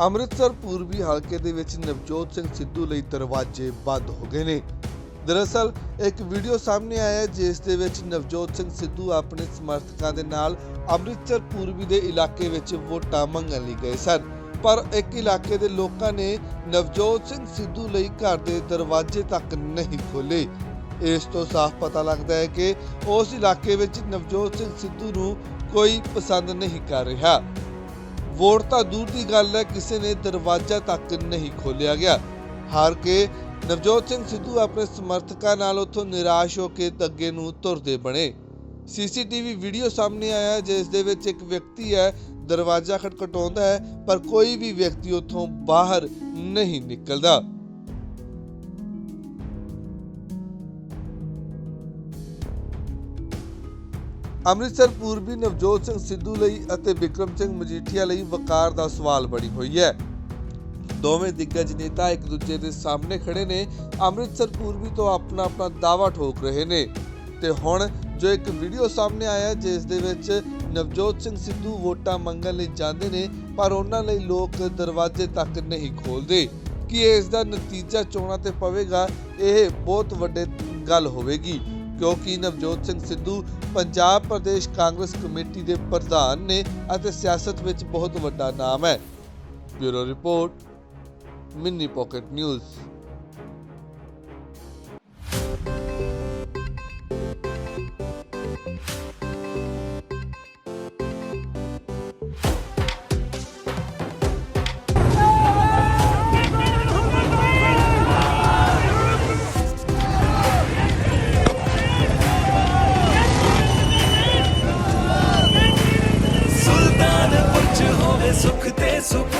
ਅੰਮ੍ਰਿਤਸਰ ਪੂਰਬੀ ਹਲਕੇ ਦੇ ਵਿੱਚ ਨਵਜੋਤ ਸਿੰਘ ਸਿੱਧੂ ਲਈ ਦਰਵਾਜ਼ੇ ਬੰਦ ਹੋ ਗਏ ਨੇ। ਦਰਅਸਲ, ਇੱਕ ਵੀਡੀਓ ਸਾਹਮਣੇ ਆਇਆ ਜਿਸ ਦੇ ਵਿੱਚ ਨਵਜੋਤ ਸਿੰਘ ਸਿੱਧੂ ਆਪਣੇ ਸਮਰਥਕਾਂ ਦੇ ਨਾਲ ਅੰਮ੍ਰਿਤਸਰ ਪੂਰਬੀ ਦੇ ਇਲਾਕੇ ਵਿੱਚ ਵੋਟਾਂ ਮੰਗਣ ਲਈ ਗਏ ਸਨ। ਪਰ ਇੱਕ ਇਲਾਕੇ ਦੇ ਲੋਕਾਂ ਨੇ ਨਵਜੋਤ ਸਿੰਘ ਸਿੱਧੂ ਲਈ ਘਰ ਦੇ ਦਰਵਾਜ਼ੇ ਤੱਕ ਨਹੀਂ ਖੋਲੇ ਇਸ ਤੋਂ ਸਾਫ਼ ਪਤਾ ਲੱਗਦਾ ਹੈ ਕਿ ਉਸ ਇਲਾਕੇ ਵਿੱਚ ਨਵਜੋਤ ਸਿੰਘ ਸਿੱਧੂ ਨੂੰ ਕੋਈ ਪਸੰਦ ਨਹੀਂ ਕਰ ਰਿਹਾ। ਵੋਟ ਤਾਂ ਦੂਰ ਦੀ ਗੱਲ ਹੈ, ਕਿਸੇ ਨੇ ਦਰਵਾਜ਼ਾ ਤੱਕ ਨਹੀਂ ਖੋਲਿਆ ਗਿਆ। ਹਾਰ ਕੇ ਨਵਜੋਤ ਸਿੰਘ ਸਿੱਧੂ ਆਪਣੇ ਸਮਰਥਕਾਂ ਨਾਲ ਉੱਥੋਂ ਨਿਰਾਸ਼ ਹੋ ਕੇ ਅੱਗੇ ਨੂੰ ਤੁਰਦੇ ਬਣੇ। ਸੀਸੀਟੀਵੀ ਵੀਡੀਓ ਸਾਹਮਣੇ ਆਇਆ ਜਿਸ ਦੇ ਵਿੱਚ ਇੱਕ ਵਿਅਕਤੀ ਹੈ, ਦਰਵਾਜ਼ਾ ਖਟਖਟਾਉਂਦਾ ਹੈ, ਪਰ ਕੋਈ ਵੀ ਵਿਅਕਤੀ ਉੱਥੋਂ ਬਾਹਰ ਨਹੀਂ ਨਿਕਲਦਾ। ਅੰਮ੍ਰਿਤਸਰ ਪੂਰਬੀ ਨਵਜੋਤ ਸਿੰਘ ਸਿੱਧੂ ਲਈ ਅਤੇ ਵਿਕਰਮ ਸਿੰਘ ਮਜੀਠੀਆ ਲਈ ਵਕਾਰ ਦਾ ਸਵਾਲ ਬਣੀ ਹੋਈ ਹੈ। ਦੋਵੇਂ ਦਿੱਗਜ ਨੇਤਾ ਇੱਕ ਦੂਜੇ ਦੇ ਸਾਹਮਣੇ ਖੜੇ ਨੇ। ਅੰਮ੍ਰਿਤਸਰ ਪੂਰਬੀ ਤੋਂ ਆਪਣਾ ਆਪਣਾ ਦਾਵਾ ਠੋਕ ਰਹੇ ਨੇ। ਤੇ ਹੁਣ ਜੋ ਇੱਕ ਵੀਡੀਓ ਸਾਹਮਣੇ ਆਇਆ ਜਿਸ ਦੇ ਵਿੱਚ ਨਵਜੋਤ ਸਿੰਘ ਸਿੱਧੂ ਵੋਟਾਂ ਮੰਗਣ ਲਈ ਜਾਂਦੇ ਨੇ, ਪਰ ਉਹਨਾਂ ਲਈ ਲੋਕ ਦਰਵਾਜ਼ੇ ਤੱਕ ਨਹੀਂ ਖੋਲਦੇ ਕਿ ਇਸ ਦਾ ਨਤੀਜਾ ਚੋਣਾਂ ਤੇ ਪਵੇਗਾ, ਇਹ ਬਹੁਤ ਵੱਡੇ ਗੱਲ ਹੋਵੇਗੀ। ਕਿਉਂਕਿ ਨਵਜੋਤ ਸਿੰਘ ਸਿੱਧੂ ਪੰਜਾਬ ਪ੍ਰਦੇਸ਼ ਕਾਂਗਰਸ ਕਮੇਟੀ ਦੇ ਪ੍ਰਧਾਨ ਨੇ ਅਤੇ ਸਿਆਸਤ ਵਿੱਚ ਬਹੁਤ ਵੱਡਾ ਨਾਮ ਹੈ। Bureau report, mini pocket news. So.